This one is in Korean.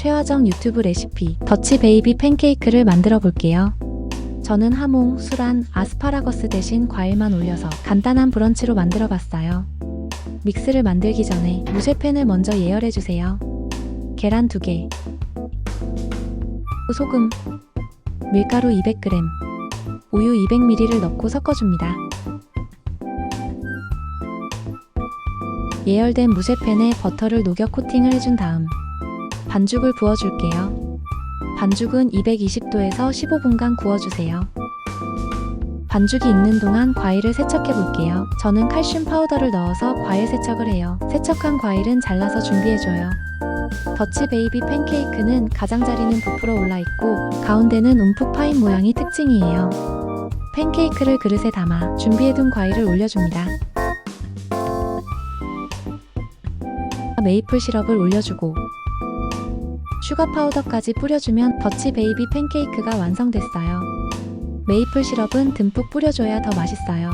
최화정 유튜브 레시피 더치 베이비 팬케이크를 만들어 볼게요. 저는 하몽, 수란, 아스파라거스 대신 과일만 올려서 간단한 브런치로 만들어 봤어요. 믹스를 만들기 전에 무쇠팬을 먼저 예열해 주세요. 계란 2개, 소금, 밀가루 200g, 우유 200ml를 넣고 섞어줍니다. 예열된 무쇠팬에 버터를 녹여 코팅을 해준 다음 반죽을 부어줄게요. 반죽은 220도에서 15분간 구워주세요. 반죽이 익는 동안 과일을 세척해 볼게요. 저는 칼슘 파우더를 넣어서 과일 세척을 해요. 세척한 과일은 잘라서 준비해줘요. 더치 베이비 팬케이크는 가장자리는 부풀어 올라 있고 가운데는 움푹 파인 모양이 특징이에요. 팬케이크를 그릇에 담아 준비해둔 과일을 올려줍니다. 메이플 시럽을 올려주고 슈가 파우더까지 뿌려주면 더치 베이비 팬케이크가 완성됐어요. 메이플 시럽은 듬뿍 뿌려줘야 더 맛있어요.